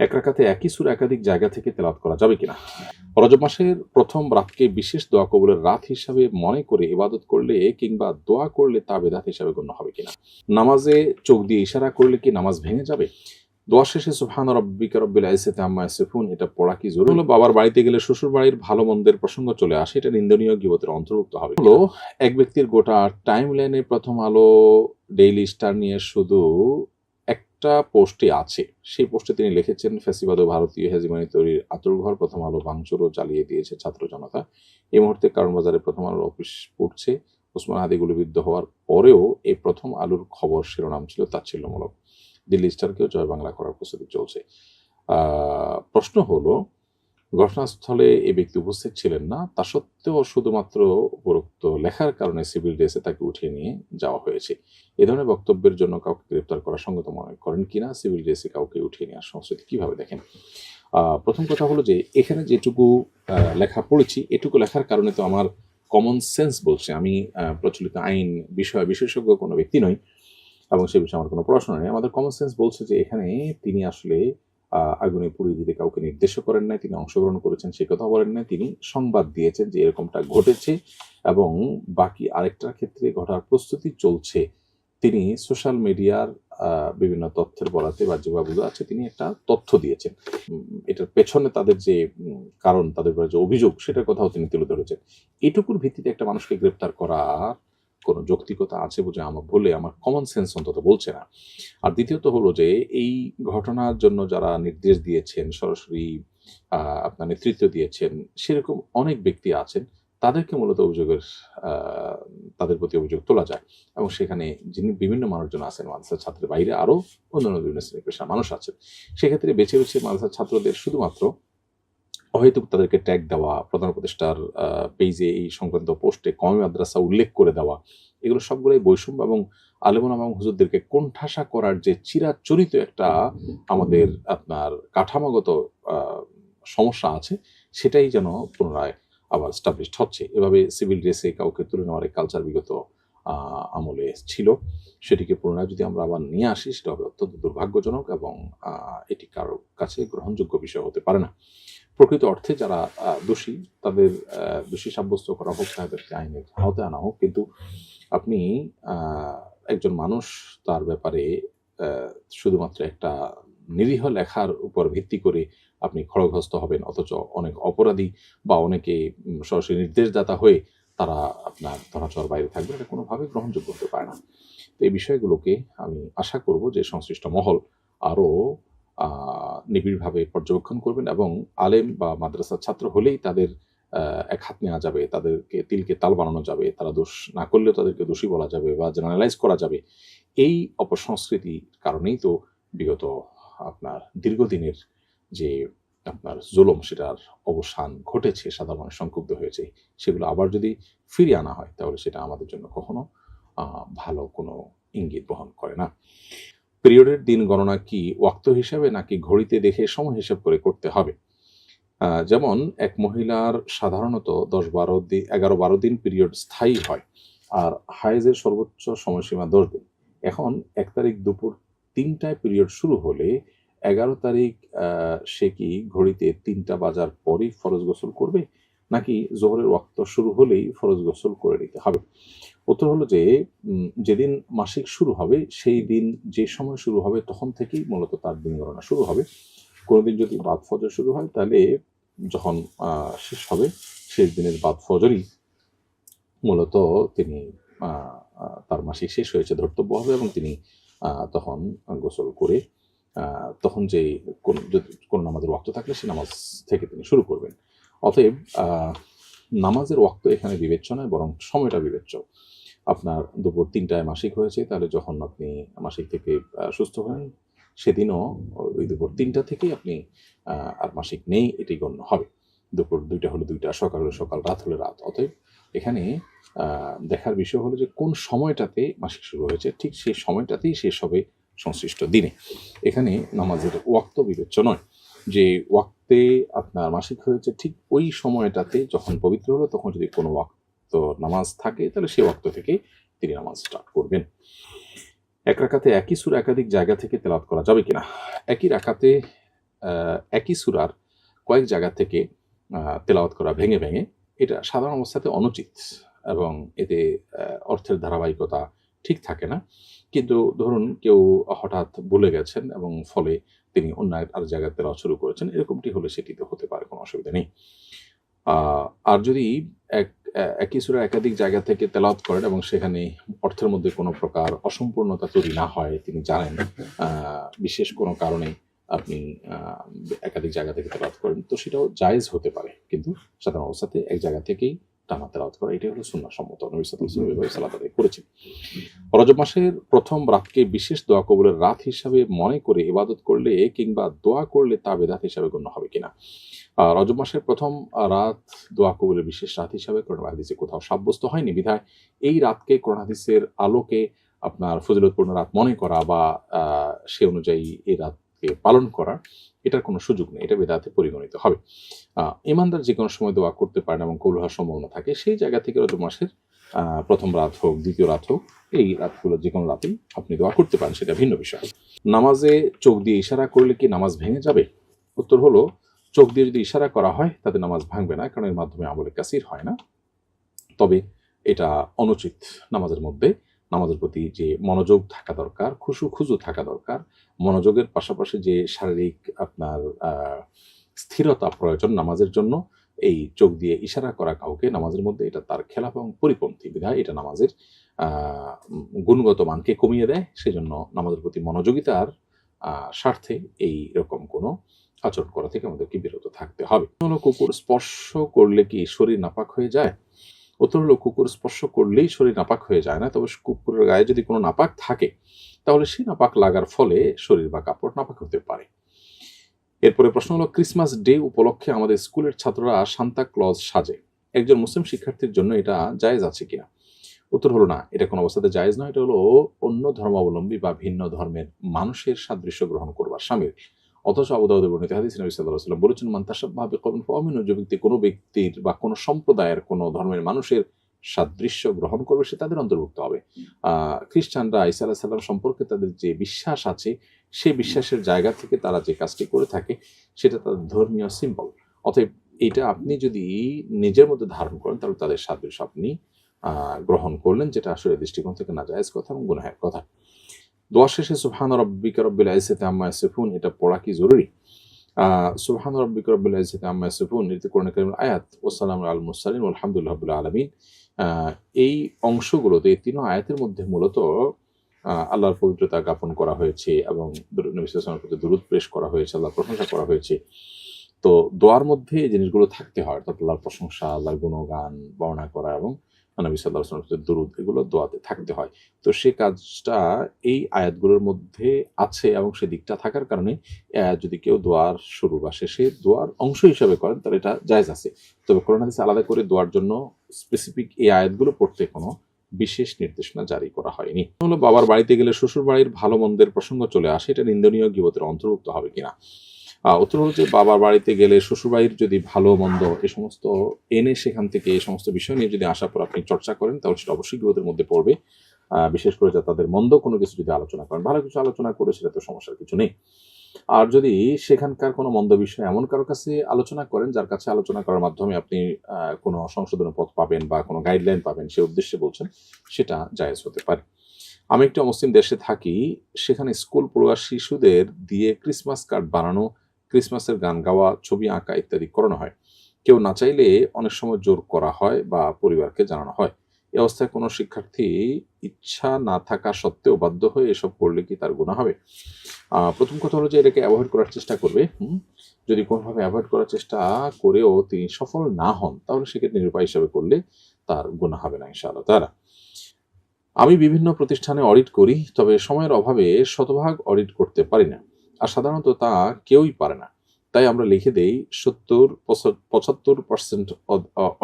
এক রাকাতে একই সুর একাধিক জায়গা থেকে তেলাওয়াত করা যাবে কিনা? রজব মাসের প্রথম রাতকে বিশেষ দোয়া কবুলের রাত হিসাবে মনে করে ইবাদত করলে কিংবা দোয়া করলে তা বেদাত হিসাবে গণ্য হবে কিনা? নামাজে চোখ দিয়ে ইশারা করলে কি নামাজ ভেঙে যাবে? দোয়া শেষে সুবহান রব্বিকা রব্বিল আইসাতে আম্মা ইয়াসিফুন এটা পড়া কি জরুরি? হলো বাবার বাড়িতে গেলে শ্বশুর বাড়ির ভালো মন্দের প্রসঙ্গ চলে আসে এটা নিন্দনীয় গিবতের অন্তর্ভুক্ত হবে হলো এক ব্যক্তির গোটা টাইম লাইনে প্রথম আলো ডেইলি স্টার নিয়ে শুধু একটা পোস্টে আছে। সেই পোস্টে তিনি লিখেছেন ফ্যাসিবাদ ও ভারতীয় হেজিমানি তৈরির আতর ঘর, প্রথম আলো ভাঙচুরও চালিয়ে দিয়েছে ছাত্র জনতা। এই মুহূর্তে কারণ বাজারে প্রথম আলোর অফিস পড়ছে। ওসমান হাদি গুলিবিদ্ধ হওয়ার পরেও এই প্রথম আলোর খবর শিরোনাম ছিল তাচ্ছিল্যমূলক। দিল্লি স্টারকেও জয় বাংলা করার প্রস্তুতি চলছে। প্রশ্ন হলো ঘটনাস্থলে এই ব্যক্তি উপস্থিত ছিলেন না। তা সত্ত্বেও শুধুমাত্র উপরোক্ত লেখার কারণে সিভিল ড্রেসে তাকে উঠিয়ে নিয়ে যাওয়া হয়েছে। এ ধরনের বক্তব্যের জন্য কাউকে গ্রেপ্তার করা সঙ্গত মনে করেন কিনা, সিভিল ড্রেসে কাউকে উঠিয়ে নেওয়ার সংস্কৃতি কীভাবে দেখেন? প্রথম কথা হলো যে এখানে যেটুকু লেখা পড়েছি, এটুকু লেখার কারণে তো আমার কমন সেন্স বলছে। আমি প্রচলিত আইন বিষয় বিশেষজ্ঞ কোনো ব্যক্তি নই এবং সে বিষয়ে আমার কোনো পড়াশোনা নেই। আমাদের কমন সেন্স বলছে যে এখানে তিনি আসলে আগুনে পুড়িয়ে দিতে কাউকে নির্দেশ করেন নাই, তিনি অংশগ্রহণ করেছেন, সে কথা বলেন নাই, তিনি সংবাদ দিয়েছেন যে এরকমটা ঘটেছে এবং বাকি আরেকটার ক্ষেত্রে ঘটার প্রস্তুতি চলছে। তিনি সোশ্যাল মিডিয়ার বিভিন্ন তথ্যের বরাতে বা যেভাবে আছে তিনি একটা তথ্য দিয়েছেন। এটার পেছনে তাদের যে কারণ, তাদের যে অভিযোগ, সেটার কথাও তিনি তুলে ধরেছেন। এটুকুর ভিত্তিতে একটা মানুষকে গ্রেপ্তার করার কোনো যৌক্তিকতা আছে বলে আমার বলে আমার কমন সেন্স অন্তত বলছে না। আর দ্বিতীয়ত হলো যে, এই ঘটনার জন্য যারা নির্দেশ দিয়েছেন, সরাসরি আপনার নেতৃত্ব দিয়েছেন, সেরকম অনেক ব্যক্তি আছেন, তাদেরকে মূলত অভিযোগের তাদের প্রতি অভিযোগ তোলা যায়। এবং সেখানে যিনি বিভিন্ন মানুষজন আছেন, মাদ্রাসার ছাত্রের বাইরে আরও অন্যান্য বিভিন্ন শ্রেণি পেশার মানুষ আছেন, সেক্ষেত্রে বেছে বেছে মাদ্রাসার ছাত্রদের শুধুমাত্র অহেতুক তাদেরকে ট্যাগ দেওয়া, প্রধান উপদেষ্টার পেজে এই সংক্রান্ত পোস্টে কমে মাদ্রাসা উল্লেখ করে দেওয়া, এগুলো সবগুলোই বৈষম্য এবং আলেমন এবং হুজুরদেরকে কোণঠাসা করার যে চিরাচরিত একটা আমাদের আপনার কাঠামোগত সমস্যা আছে, সেটাই যেন পুনরায় আবার স্টাবলিশড হচ্ছে। এভাবে সিভিল ড্রেসে কাউকে তুলে নেওয়ার কালচার বিগত আমলে ছিল। সেটিকে পুনরায় যদি আমরা আবার নিয়ে আসি, সেটা হবে অত্যন্ত দুর্ভাগ্যজনক এবং এটি কারোর কাছে গ্রহণযোগ্য বিষয় হতে পারে না। প্রকৃত অর্থে যারা দোষী, তাদের দোষী সাব্যস্ত করা হোক, তাদেরকে আইনের আওতায় আনা হোক। কিন্তু আপনি একজন মানুষ, তার ব্যাপারে শুধুমাত্র একটা নিরীহ লেখার উপর ভিত্তি করে আপনি খড়গহস্ত হবেন, অথচ অনেক অপরাধী বা অনেকে সরাসরি নির্দেশদাতা হয়ে তারা আপনার ধরাচর বাইরে থাকবে, এটা কোনোভাবে গ্রহণযোগ্য হতে পারে না। তো এই বিষয়গুলোকে আমি আশা করব যে সংশ্লিষ্ট মহল আরও নিবিড়ভাবে পর্যবেক্ষণ করবেন এবং আলেম বা মাদ্রাসার ছাত্র হলেই তাদের এক হাত নেওয়া যাবে, তাদেরকে তিলকে তাল বানানো যাবে, তারা দোষ না করলেও তাদেরকে দোষী বলা যাবে বা জেনারেলাইজ করা যাবে। এই অপসংস্কৃতির কারণেই তো বিগত আপনার দীর্ঘদিনের যে আপনার জুলম সেটার অবসান ঘটেছে, সাধারণ সংক্ষুব্ধ হয়েছে, সেগুলো আবার যদি ফিরিয়ে আনা হয় তাহলে সেটা আমাদের জন্য কখনো ভালো কোনো ইঙ্গিত বহন করে না। পিরিয়ডের দিন গণনা কি ওয়াক্ত হিসাবে নাকি ঘড়িতে দেখে সময় হিসাব করে করতে হবে? যেমন এক মহিলার সাধারণত দশ বারো দিন এগারো বারো দিন পিরিয়ড স্থায়ী হয়, আর হাইজের সর্বোচ্চ সময়সীমা দশ দিন। এখন এক তারিখ দুপুর তিনটায় পিরিয়ড শুরু হলে এগারো তারিখ সে কি ঘড়িতে তিনটা বাজার পরই ফরজ গোসল করবে? নাকি জোহরের ওয়াক্ত শুরু হলেই ফরজ গোসল করে নিতে হবে। উত্তর হলো যে যেদিন মাসিক শুরু হবে, সেই দিন যে সময় শুরু হবে, তখন থেকেই মূলত তার দিন গণনা শুরু হবে। কোনোদিন যদি বাদ ফজর শুরু হয়, তাহলে যখন শেষ হবে, শেষ দিনের বাদ ফজরই মূলত তিনি তার মাসিক শেষ হয়েছে, ধর্তব্য হবে এবং তিনি তখন গোসল করে তখন যে কোন, যদি কোনো নামাজের ওয়াক্ত থাকলে সেই নামাজ থেকে তিনি শুরু করবেন। অতএব নামাজের ওয়াক্ত এখানে বিবেচ্য নয়, বরং সময়টা বিবেচ্য। আপনার দুপুর তিনটায় মাসিক হয়েছে, তাহলে যখন আপনি মাসিক থেকে সুস্থ হলেন সেদিনও ওই দুপুর তিনটা থেকেই আপনি আর মাসিক নেই, এটি গণ্য হবে। দুপুর দুইটা হলে দুইটা, সকাল হলে সকাল, রাত হলে রাত। অতএব, এখানে দেখার বিষয় হলো যে কোন সময়টাতে মাসিক শুরু হয়েছে, ঠিক সেই সময়টাতেই শেষ হবে সংশ্লিষ্ট দিনে। এখানে নামাজের ওয়াক্ত বিবেচ্য নয়। যে ওয়াক্তে আপনার মাসিক হয়েছে ঠিক ওই সময়টাতে যখন পবিত্র হলো তখন যদি কোনো ওয়াক্ত নামাজ থাকে তাহলে সেই ওয়াক্ত থেকে তিনি নামাজ স্টার্ট করবেন। এক রাকাতে একই সুর একাধিক জায়গা থেকে তেলাওয়াত করা যাবে কিনা? একই আহ, একই সুরার কয়েক জায়গা থেকে তেলাওয়াত করা ভেঙে ভেঙে এটা সাধারণ অবস্থাতে অনুচিত এবং এতে অর্থের ধারাবাহিকতা ঠিক থাকে না। কিন্তু ধরুন কেউ হঠাৎ ভুলে গেছেন এবং ফলে তিনি অন্য আর জায়গায় তেলাওয়াত শুরু করেছেন, এরকমটি হলে সেটি তো হতে পারে, কোনো অসুবিধা নেই। আর যদি এক একই সুরা একাধিক জায়গা থেকে তেলাওয়াত করেন এবং সেখানে অর্থের মধ্যে কোনো প্রকার অসম্পূর্ণতা তৈরি না হয়, তিনি জানেন বিশেষ কোনো কারণে আপনি একাধিক জায়গা থেকে তেলাওয়াত করেন, তো সেটাও জায়েজ হতে পারে। কিন্তু সাধারণ অবস্থাতে এক জায়গা থেকেই টানা তেলাওয়াত করা এটাই হলো সুন্নাহ সম্মত নবী সাল্লাল্লাহু আলাইহি করেছেন রজব মাসের প্রথম রাতকে বিশেষ দোয়া কবুলের রাত হিসাবে মনে করে ইবাদত করলে কিংবা দোয়া করলে তা বেদাত হিসাবে গণ্য হবে কিনা রজব মাসের প্রথম রাত, দোয়া কবুলের বিশেষ রাত হিসাবে কোরআন হাদিসে কোথাও সাব্যস্ত হয়নি বিধায় এই রাতকে কোরআন হাদিসের আলোকে আপনার ফজিলতপূর্ণ রাত মনে করা বা সে অনুযায়ী এই রাতকে পালন করা এটার কোনো সুযোগ নেই, এটা বেদাতে পরিগণিত হবে। ইমানদার যে কোনো সময় দোয়া করতে পারেন এবং কৌল হওয়ার সম্ভাবনা থাকে, সেই জায়গা থেকে রজব মাসের প্রথম রাত হোক, দ্বিতীয় রাত হোক, এই রাতগুলো যে কোনো রাতেই আপনি দোয়া করতে পারেন, সেটা ভিন্ন বিষয়। নামাজে চোখ দিয়ে ইশারা করলে কি নামাজ ভেঙে যাবে? উত্তর হলো, চোখ দিয়ে যদি ইশারা করা হয়, তাতে নামাজ ভাঙবে না, কারণ এর মাধ্যমে আমলে কাসির হয় না। তবে এটা অনুচিত নামাজের মধ্যে নামাজের প্রতি যে মনোযোগ থাকা দরকার, খুশু খুজু থাকা দরকার, মনোযোগের পাশাপাশি যে শারীরিক আপনার স্থিরতা প্রয়োজন নামাজের জন্য, এই চোখ দিয়ে ইশারা করা কাউকে নামাজের মধ্যে, এটা তার খেলাফ এবং পরিপন্থী বিধায় এটা নামাজের গুণগত মানকে কমিয়ে দেয়। সেজন্য নামাজের প্রতি মনোযোগিতার স্বার্থে এই রকম কোনো আচরণ করা থেকে আমাদেরকে বিরত থাকতে হবে। কোনো কুকুর স্পর্শ করলে কি শরীর নাপাক হয়ে যায়? উত্তর হলো কুকুর স্পর্শ করলেই শরীর নাপাক হয়ে যায় না। তবে কুকুরের গায়ে যদি কোনো নাপাক থাকে, তাহলে সেই নাপাক লাগার ফলে শরীর বা কাপড় নাপাক হতে পারে। এরপরে প্রশ্ন হলো, ক্রিসমাস ডে উপলক্ষে আমাদের স্কুলের ছাত্ররা সান্তা ক্লজ সাজে। একজন মুসলিম শিক্ষার্থীর জন্য এটা জায়েজ আছে কিনা? উত্তর হলো না, এটা কোনো অবস্থাতে জায়েজ নয়, এটা হলো অন্য ধর্মাবলম্বী বা ভিন্ন ধর্মের মানুষের সাদৃশ্য গ্রহণ করবার সামিল। অথচ আবুদাউদের বর্ণিত হাদিস নবী সাল্লাল্লাহু আলাইহি ওয়াসাল্লাম বলেছেন মান্তাসাব্বাহ বিকওমিন ফামিন যে ব্যক্তি কোনো ব্যক্তির বা কোনো সম্প্রদায়ের, কোনো ধর্মের মানুষের সাদৃশ্য গ্রহণ করবে, সে তাদের অন্তর্ভুক্ত হবে। খ্রিস্টানরা ঈসা আলাইহিস সালাম সম্পর্কে তাদের যে বিশ্বাস আছে, সে বিশ্বাসের জায়গা থেকে তারা যে কাজটি করে থাকে, সেটা তাদের ধর্মীয় সিম্বল অতএব এটা আপনি যদি নিজের মধ্যে ধারণ করেন, তাহলে তাদের সাদৃশ্য আপনি গ্রহণ করলেন, যেটা আসলে দৃষ্টিকোণ থেকে না জায়েজ কথা এবং গুনাহের কথা। দোয়া শেষে সুবহান রব্বিকা রব্বিল ইজ্জাতি আম্মা ইয়াসিফুন, এটা পড়া কি জরুরি? সুবহান রব্বিকা রব্বিল ইজ্জাতি আম্মা ইয়াসিফুন এটি কোরআন কারীমের আয়াত, ওয়াসসালামু আল মুরসালিন আলহামদুলিল্লাহ রাব্বিল আলামিন। এই অংশগুলোতে এই তিন আয়াতের মধ্যে মূলত আল্লাহর পবিত্রতা জ্ঞাপন করা হয়েছে এবং দরুদ নবী সাল্লাল্লাহু আলাইহি ওয়াসাল্লামের প্রতি দরুদ পেশ করা হয়েছে, আল্লাহর প্রশংসা করা হয়েছে। তো দোয়ার মধ্যে এই জিনিসগুলো থাকতে হয়, অর্থাৎ আল্লাহর প্রশংসা, আল্লাহর গুণগান, বর্ণনা করা এবং নবী সাল্লাহ আসলামের দরুদ, এগুলো দোয়াতে থাকতে হয়। তো সে কাজটা এই আয়াতগুলোর মধ্যে আছে এবং সে দিকটা থাকার কারণে যদি কেউ দোয়ার শুরু বা শেষে দোয়ার অংশ হিসাবে করেন, তাহলে এটা জায়েজ আছে। তবে করোনা হাদিসে আলাদা করে দোয়ার জন্য স্পেসিফিক এই আয়াতগুলো পড়তে কোনো বিশেষ নির্দেশনা জারি করা হয়নি। হলো বাবার বাড়িতে গেলে শ্বশুর বাড়ির ভালো মন্দের প্রসঙ্গ চলে আসে, এটা নিন্দনীয় গিবতের অন্তর্ভুক্ত হবে কিনা? উত্তর যে বাবার বাড়িতে গেলে শ্বশুরবাড়ির যদি ভালো, মন্দ এ সমস্ত এনে সেখান থেকে এই সমস্ত বিষয় নিয়ে যদি আসার পর আপনি চর্চা করেন, তাহলে সেটা অবশ্যই বিপদের মধ্যে পড়বে। বিশেষ করে যা তাদের মন্দ কোনো কিছু যদি আলোচনা করেন। ভালো কিছু আলোচনা করে সেটা তো সমস্যার কিছু নেই। আর যদি সেখানকার কোনো মন্দ বিষয় এমন কারও কাছে আলোচনা করেন, যার কাছে আলোচনা করার মাধ্যমে আপনি কোনো সংশোধনের পথ পাবেন বা কোনো গাইডলাইন পাবেন, সে উদ্দেশ্যে বলছেন, সেটা জায়েজ হতে পারে। আমি একটা মুসলিম দেশে থাকি, সেখানে স্কুল পড়ুয়া শিশুদের দিয়ে ক্রিসমাস কার্ড বানানো ক্রিসমাসের গান গাওয়া, ছবি আঁকা ইত্যাদি করানো হয়। কেউ না চাইলে অনেক সময় জোর করা হয় বা পরিবারকে জানানো হয়। এই অবস্থায় কোনো শিক্ষার্থী ইচ্ছা না থাকা সত্ত্বেও বাধ্য হয়ে এসব করলে কি তার গুণা হবে? প্রথম কথা হলো যে এটাকে অ্যাভয়েড করার চেষ্টা করবে? যদি কোনোভাবে অ্যাভয়েড করার চেষ্টা করেও তিনি সফল না হন, তাহলে সেক্ষেত্রে নিরুপায় হিসাবে করলে তার গুণা হবে না ইনশাআল্লাহ তারা আমি বিভিন্ন প্রতিষ্ঠানে অডিট করি, তবে সময়ের অভাবে শতভাগ অডিট করতে পারি না। আর সাধারণত তা কেউই পারে না। তাই আমরা লিখে দেই সত্তর পঁচাত্তর পার্সেন্ট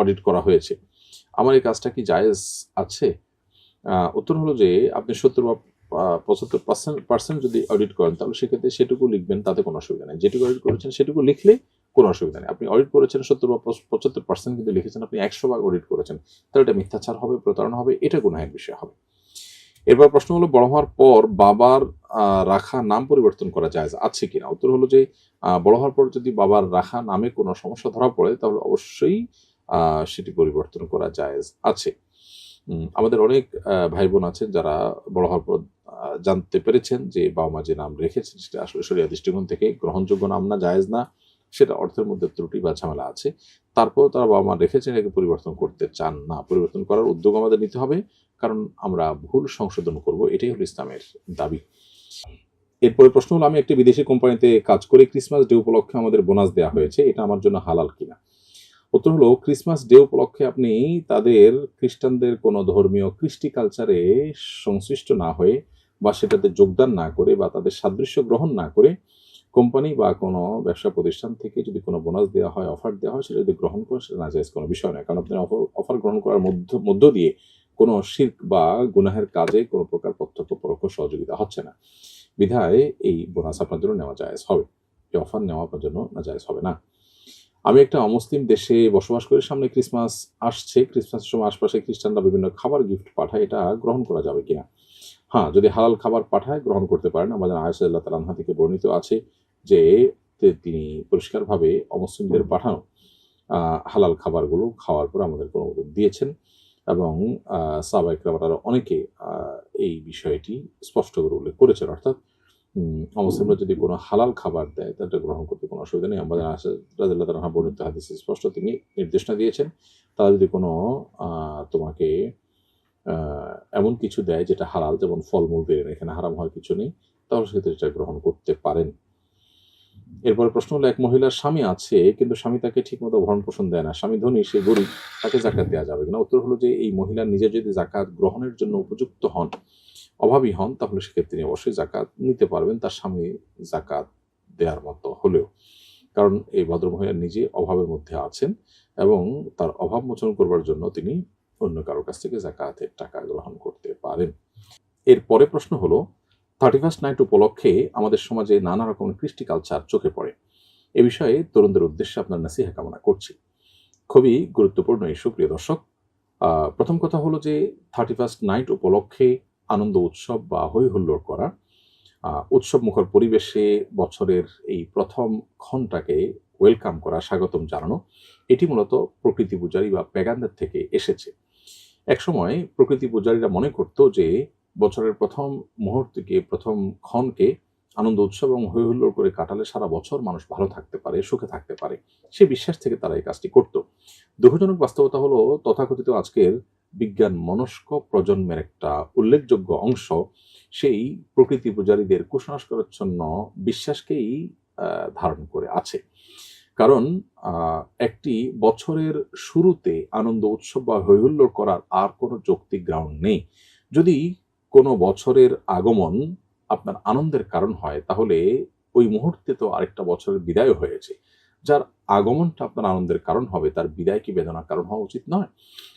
অডিট করা হয়েছে। আমার এই কাজটা কি জায়েজ আছে? উত্তর হলো যে আপনি সত্তর বা পঁচাত্তর পার্সেন্ট পার্সেন্ট যদি অডিট করেন, তাহলে সেক্ষেত্রে সেটুকু লিখবেন, তাতে কোনো অসুবিধা নেই। যেটুকু অডিট করেছেন, সেটুকু লিখলে কোনো অসুবিধা নেই। আপনি অডিট করেছেন, সত্তর বা পঁচাত্তর পার্সেন্ট কিন্তু লিখেছেন, আপনি একশো ভাগ অডিট করেছেন, তাহলে এটা মিথ্যাচার হবে, প্রতারণা হবে, এটা কোনো এক বিষয় হবে। এরপর প্রশ্ন হলো, বড় হওয়ার পর বাবার রাখা নাম পরিবর্তন করা যায়, আছে কিনা? উত্তর হলো যে বড় হওয়ার পর যদি বাবার রাখা নামে কোনো সমস্যা ধরা পড়ে, তাহলে অবশ্যই সেটি পরিবর্তন করা যায়, আছে। আমাদের অনেক ভাই বোন আছেন যারা বড় হওয়ার পর জানতে পেরেছেন যে বাবা মা যে নাম রেখেছেন, সেটা আসলে শরিয়া দৃষ্টিকোণ থেকে গ্রহণযোগ্য নাম না, জায়েজ না, সেটা অর্থের মধ্যে ত্রুটি বা ঝামেলা আছে। তারপর তারা বাবা মা রেখেছেন এটাকে পরিবর্তন করতে চান না। পরিবর্তন করার উদ্যোগ আমাদের নিতে হবে। কারণ আমরা ভুল সংশোধন করব, এটাই হলো ইসলামের দাবি। এরপরে প্রশ্ন হলো, আমি একটি বিদেশি কোম্পানিতে কাজ করে ক্রিসমাস ডে উপলক্ষে আমাদের বোনাস দেওয়া হয়েছে, এটা আমার জন্য হালাল কিনা? উত্তর হলো, ক্রিসমাস ডে উপলক্ষে আপনি তাদের খ্রিস্টানদের কোনো ধর্মীয় কৃষ্টি কালচারে সংশ্লিষ্ট না হয়ে বা সেটাতে যোগদান না করে বা তাদের সাদৃশ্য গ্রহণ না করে কোম্পানি বা কোনো ব্যবসা প্রতিষ্ঠান থেকে যদি কোনো বোনাস দেওয়া হয়, অফার দেওয়া হয়, সেটা যদি গ্রহণ করে সেটা না কোনো বিষয় নয়। কারণ আপনি অফার গ্রহণ করার মধ্য মধ্য দিয়ে কোনো শির্ক বা গুনাহের কাজে কোনো প্রকার প্রত্যক্ষ পরোক্ষ সহযোগিতা হচ্ছে না। বিধায় এই বোনাস আপনার জন্য নেওয়া জায়েজ হবে। এই অফার নেওয়া আপনার জন্য না জায়েজ হবে না। আমি একটা অমুসলিম দেশে বসবাস করি সামনে ক্রিসমাস আসছে। ক্রিসমাসের সময় আশপাশে খ্রিস্টানরা বিভিন্ন খাবার গিফট পাঠায়। এটা গ্রহণ করা যাবে কিনা? হ্যাঁ যদি হালাল খাবার পাঠায় গ্রহণ করতে পারেন। আমাদের আয়সাল্লাহ তালাহা থেকে বর্ণিত আছে যে তিনি পরিষ্কারভাবে অমুসলিমদের পাঠানো হালাল খাবারগুলো খাওয়ার পর আমাদের অনুমোদন দিয়েছেন। এবং সাবাইকরা অনেকে এই বিষয়টি স্পষ্ট করে উল্লেখ করেছেন। অর্থাৎ অমুসলিমরা যদি কোনো হালাল খাবার দেয়, তাহলে গ্রহণ করতে কোনো অসুবিধা নেই। আমাদের রাজিল্লাহ তালাহা বর্ণিত হাদিসে স্পষ্ট তিনি নির্দেশনা দিয়েছেন, তারা যদি কোনো তোমাকে এমন কিছু দেয় যেটা হালাল, যেমন ফলমূল দেয় এখানে হারাম হওয়ার কিছু নেই, তাহলে সেক্ষেত্রে এটা গ্রহণ করতে পারেন। এরপরে প্রশ্ন হলো, এক মহিলার স্বামী আছে, কিন্তু স্বামী তাকে ঠিকমতো ভরণ পোষণ দেয় না। স্বামী ধনী, সে গরিব, তাকে জাকাত দেওয়া যাবে কিনা? উত্তর হলো যে, এই মহিলা নিজে যদি জাকাত গ্রহণের জন্য উপযুক্ত হন, অভাবী হন, তাহলে সেক্ষেত্রে তিনি অবশ্যই জাকাত নিতে পারবেন, তার স্বামী জাকাত দেওয়ার মতো হলেও। কারণ এই ভদ্রমহিলা নিজে অভাবের মধ্যে আছেন এবং তার অভাব মোচন করবার জন্য তিনি অন্য কারোর কাছ থেকে জাকাতের টাকা গ্রহণ করতে পারেন। এরপরে প্রশ্ন হলো থার্টি ফার্স্ট নাইট উপলক্ষে আমাদের সমাজে নানা রকমের কৃষ্টি কালচার চোখে পড়ে। এ বিষয়ে তরুণদের উদ্দেশ্যে আপনার নাসিহা কামনা করছি। খুবই গুরুত্বপূর্ণ এই সুপ্রিয় দর্শক। প্রথম কথা হলো যে থার্টি ফার্স্ট নাইট উপলক্ষে আনন্দ উৎসব বা হৈ হুল্লোড় করা উৎসব মুখর পরিবেশে বছরের এই প্রথম ক্ষণটাকে ওয়েলকাম করা, স্বাগতম জানানো, এটি মূলত প্রকৃতি পূজারী বা প্যাগানদের থেকে এসেছে। একসময় প্রকৃতি পূজারীরা মনে করত যে বছরের প্রথম মুহূর্তকে, প্রথম ক্ষণকে আনন্দ, উৎসব এবং হই হুল্লোড় করে কাটালে সারা বছর মানুষ ভালো থাকতে পারে, সুখে থাকতে পারে। সে বিশ্বাস থেকে তারা এই কাজটি করত। দুঃখজনক বাস্তবতা হলো, তথাকথিত আজকের বিজ্ঞান মনস্ক প্রজন্মের একটা উল্লেখযোগ্য অংশ। সেই প্রকৃতি পূজারীদের কুসংস্কারাচ্ছন্ন বিশ্বাসকেই ধারণ করে আছে। কারণ একটি বছরের শুরুতে আনন্দ, উৎসব বা হৈহুল্লোড় করার আর কোনো যৌক্তিক গ্রাউন্ড নেই। যদি কোনো বছরের আগমন আপনার আনন্দের কারণ হয়, তাহলে ওই মুহূর্তে তো আরেকটা বছরের বিদায় হয়েছে। যার আগমনটা আপনার আনন্দের কারণ হবে, তার বিদায় কি বেদনার কারণ হওয়া উচিত নয়।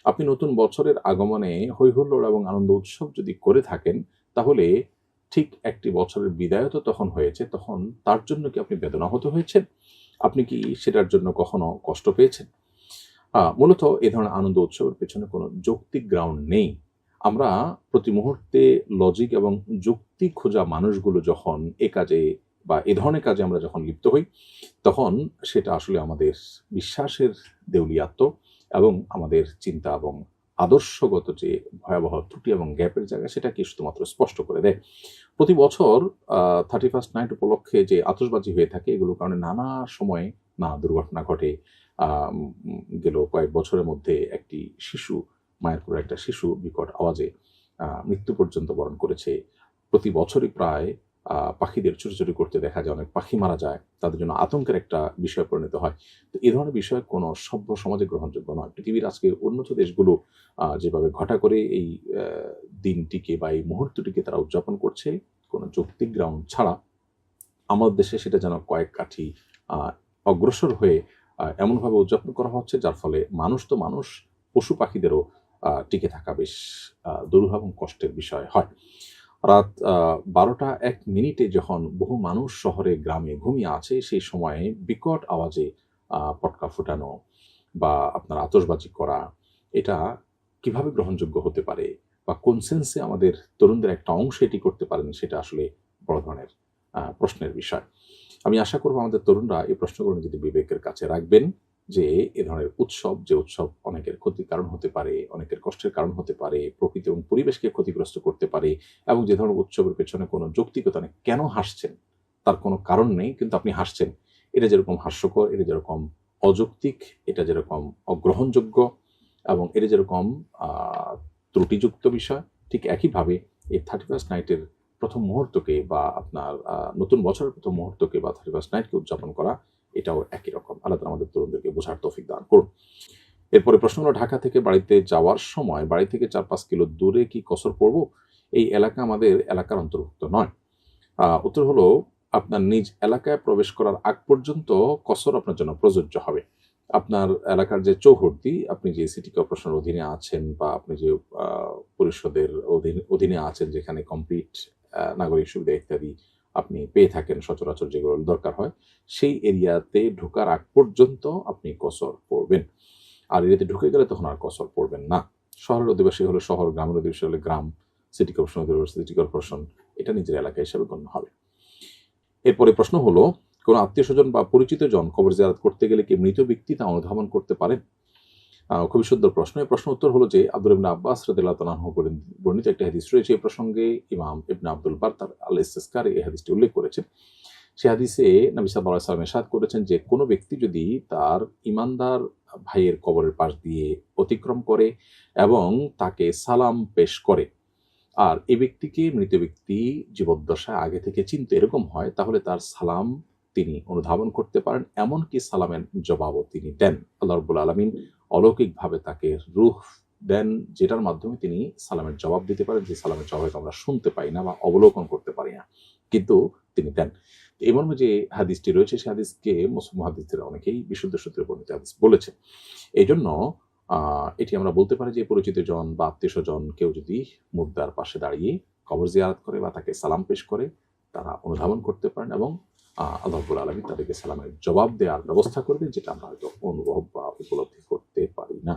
আপনি নতুন বছরের আগমনে হৈহুল্লোড় এবং আনন্দ উৎসব যদি করে থাকেন, তাহলে ঠিক একটি বছরের বিদায় তো তখন হয়েছে, তখন তার জন্য কি আপনি বেদনা হতে হয়েছেন? আপনি কি সেটার জন্য কখনো কষ্ট পেয়েছেন? মূলত এ ধরনের আনন্দ উৎসবের পেছনে কোনো যৌক্তিক গ্রাউন্ড নেই। আমরা প্রতি মুহূর্তে লজিক এবং যুক্তি খোঁজা মানুষগুলো যখন এ কাজে বা এ ধরনের কাজে আমরা যখন লিপ্ত হই, তখন সেটা আসলে আমাদের বিশ্বাসের দেউলিয়াত্ম এবং আমাদের চিন্তা এবং আদর্শগত যে ভয়াবহ ত্রুটি এবং গ্যাপের জায়গা, সেটাকে শুধুমাত্র স্পষ্ট করে দেয়। প্রতি বছর থার্টি ফার্স্ট নাইট উপলক্ষে যে আতশবাজি হয়ে থাকে, এগুলোর কারণে নানা সময়ে না দুর্ঘটনা ঘটে। গেল কয়েক বছরের মধ্যে একটি শিশু মায়ের করে একটা শিশু বিকট আওয়াজে মৃত্যু পর্যন্ত বরণ করেছে। প্রতি বছরই প্রায় পাখিদের চুরি করতে দেখা যায়, অনেক পাখি মারা যায়। তাদের জন্য আতঙ্কের একটা বিষয় পরিণত হয়। তো এই ধরনের বিষয় কোনো সভ্য সমাজে গ্রহণযোগ্য নয়। পৃথিবীর আজকে উন্নত দেশগুলো যেভাবে ঘটা করে এই দিনটিকে বা এই মুহূর্তটিকে তারা উদযাপন করছে, কোনো যৌক্তিক গ্রাউন্ড ছাড়া আমাদের দেশে সেটা যেন কয়েক কাঠি অগ্রসর হয়ে এমনভাবে উদযাপন করা হচ্ছে, যার ফলে মানুষ তো মানুষ, পশু পাখিদেরও টিকে থাকা বেশ দুরূহ এবং কষ্টের বিষয় হয়। রাত বারোটা এক মিনিটে যখন বহু মানুষ শহরে গ্রামে ঘুমিয়ে আছে, সেই সময়ে বিকট আওয়াজে পটকা ফুটানো বা আপনার আতশবাজি করা, এটা কীভাবে গ্রহণযোগ্য হতে পারে বা কোন সেন্সে আমাদের তরুণদের একটা অংশ এটি করতে পারেন, সেটা আসলে বড় ধরনের প্রশ্নের বিষয়। আমি আশা করব আমাদের তরুণরা এই প্রশ্নগুলো যদি বিবেকের কাছে রাখবেন যে এ ধরনের উৎসব, যে উৎসব অনেকের ক্ষতির কারণ হতে পারে, অনেকের কষ্টের কারণ হতে পারে, প্রকৃতি এবং পরিবেশকে ক্ষতিগ্রস্ত করতে পারে এবং যে ধরনের উৎসবের পেছনে কোনো যৌক্তিকতা নেই, কেন হাসছেন? তার কোনো কারণ নেই, কিন্তু আপনি হাসছেন। এটা যেরকম হাস্যকর, এটা যেরকম অযৌক্তিক, এটা যেরকম অগ্রহণযোগ্য এবং এটা যেরকম ত্রুটিযুক্ত বিষয়, ঠিক একইভাবে এই থার্টি ফার্স্ট নাইটের প্রথম মুহূর্তকে বা আপনার নতুন বছরের প্রথম মুহূর্তকে বা থার্টি ফার্স্ট নাইটকে উদযাপন করা এটাও একই রকম। আল্লাহ আমাদের তরুণদেরকে বোঝার তৌফিক দান করুন। এরপরে প্রশ্ন হলো, ঢাকা থেকে বাড়িতে যাওয়ার সময় বাড়ি থেকে চার পাঁচ কিলো দূরে কি কসর পড়ব? এই এলাকা আমাদের এলাকার অন্তর্ভুক্ত নয়। উত্তর হলো, আপনার নিজ এলাকায় প্রবেশ করার আগ পর্যন্ত কসর আপনার জন্য প্রযোজ্য হবে। আপনার এলাকার যে চৌহদ্দি, আপনি যে সিটি কর্পোরেশনের অধীনে আছেন বা আপনি যে পরিষদের অধীনে আছেন যেখানে কমপ্লিট নাগরিক সুবিধা ইত্যাদি আপনি পেয়ে থাকেন সচরাচর যেগুলো দরকার হয়, সেই এরিয়াতে ঢোকার আগ পর্যন্ত আপনি কসর পড়বেন। আর এরিয়াতে ঢুকে গেলে তখন আর কসর পড়বেন না। শহরের অধিবাসী হলে শহর, গ্রামের অধিবাসী হলে গ্রাম, সিটি কর্পোরেশন সিটি কর্পোরেশন, এটা নিজের এলাকা হিসেবে গণ্য হবে। এরপরে প্রশ্ন হলো, কোনো আত্মীয় স্বজন বা পরিচিত জন কবর জিয়ারত করতে গেলে কি মৃত ব্যক্তি তা অনুধাবন করতে পারেন? খুবই সুন্দর প্রশ্ন। এই প্রশ্ন উত্তর হলো যে, আব্দুল ইবনে আব্বাস রাদিয়াল্লাহু তাআলা বর্ণিত একটা হাদিস রয়েছে। এই প্রসঙ্গে ইমাম ইবনে আব্দুল বার তার আল ইস্তিসকার এই হাদিসটি উল্লেখ করেছেন। সে হাদিসে নবী সাল্লাল্লাহু আলাইহি ওয়াসাল্লাম ইরশাদ করেছেন যে, কোনো ব্যক্তি যদি তার ইমানদার ভাইয়ের কবরের পাশ দিয়ে অতিক্রম করে এবং তাকে সালাম পেশ করে, আর এই ব্যক্তিকে মৃত ব্যক্তি জীবদ্দশায় আগে থেকে চিনতে এরকম হয়, তাহলে তার সালাম তিনি অনুধাবন করতে পারেন। এমনকি সালামের জবাবও তিনি দেন। আল্লাহ রব্বুল আলমিন অলৌকিকভাবে তাকে রুহ দেন, যেটার মাধ্যমে তিনি সালামের জবাব দিতে পারেন। যে সালামের জবাব আমরা শুনতে পাই না বা অবলোকন করতে পারি না, কিন্তু তিনি দেন। মর্মে যে হাদিসটি রয়েছে সেই হাদিসকে মুসলিম হাদিসদের অনেকেই বিশুদ্ধ সূত্রে বর্ণিত হাদিস বলেছে। এই জন্য এটি আমরা বলতে পারি যে পরিচিত জন বা আত্মীয় স্বজন কেউ যদি মুদ্রার পাশে দাঁড়িয়ে কবর জিয়ারত করে বা তাকে সালাম পেশ করে, তারা অনুধাবন করতে পারেন এবং আল্লাহবুল আলমী তাদেরকে সালামের জবাব দেওয়ার ব্যবস্থা করবেন, যেটা আমরা হয়তো অনুভব বা উপলব্ধি করতে পারি না।